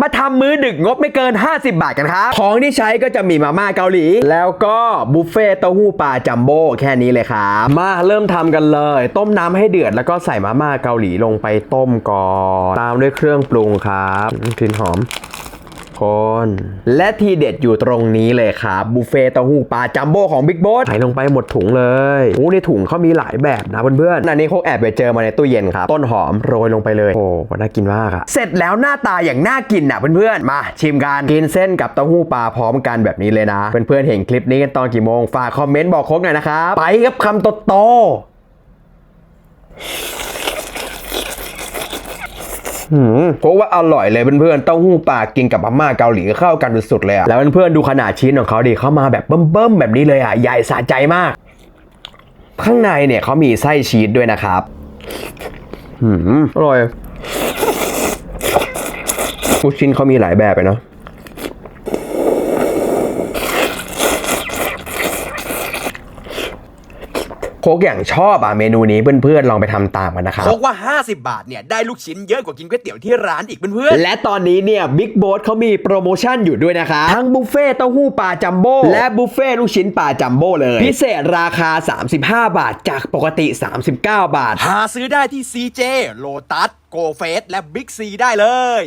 มาทำมื้อดึกงบไม่เกิน 50 บาทกันครับ ของที่ใช้ก็จะมีมาม่าเกาหลี แล้วก็บุฟเฟ่ต์เต้าหู้ปลาจัมโบ้แค่นี้เลยครับ มาเริ่มทำกันเลย ต้มน้ำให้เดือดแล้วก็ใส่มาม่าเกาหลีลงไปต้มก่อน ตามด้วยเครื่องปรุงครับกลิ่นหอม และทีเด็ดอยู่ตรงนี้เลยครับบุฟเฟ่ต์เต้าหู้ปลาจัมโบ้ของบิ๊กบอสใส่ลงไปหมดถุงเลยโอ้ในถุงเขามีหลายแบบนะเพื่อนๆอันนี้เขาแอบไปเจอมาในตู้เย็นครับ ต้นหอมโรยลงไปเลยโอ้น่ากินมากอะเสร็จแล้วหน้าตาอย่างน่ากินอะเพื่อนๆมา ชิมกันกินเส้นกับเต้าหู้ปลาพร้อมกันแบบนี้เลยนะ เพื่อนๆเห็นคลิปนี้กันตอนกี่โมงฝากคอมเมนต์บอกโค้กหน่อยนะครับไปกับคำโตๆ หืม เพราะว่าอร่อยเลยเพื่อนๆเต้าหู้ปลากินกับมาม่าเกาหลีเข้ากันสุดๆเลยอะแล้วเพื่อนๆดูขนาดชิ้นของเขาดิเข้ามาแบบเบิ่มๆแบบนี้เลยอะใหญ่สะใจมาก ข้างในเนี่ยเขามีไส้ชีสด้วยนะครับหืมอร่อยลูกชิ้นเขามีหลายแบบเลยเนาะ โคกอย่างชอบอะเมนูนี้เพื่อนๆลองไปทำตามกันนะครับโคกว่า 50 บาทเนี่ยได้ลูกชิ้นเยอะกว่ากินก๋วยเตี๋ยวที่ร้านอีกเพื่อนๆและตอนนี้เนี่ยบิ๊กโบ s เขามีโปรโมชั่นอยู่ด้วยนะครับทั้งบุฟเฟ่ต์เต้าหู้ปลาจัมโบ้และบุฟเฟ่ต์ลูกชิ้นปลาจัมโบ้เลย พิเศษราคา 35 บาทจากปกติ 39 บาท หาซื้อได้ที่ CJ โลตัสโกเฟสและบิ๊กซีได้เลย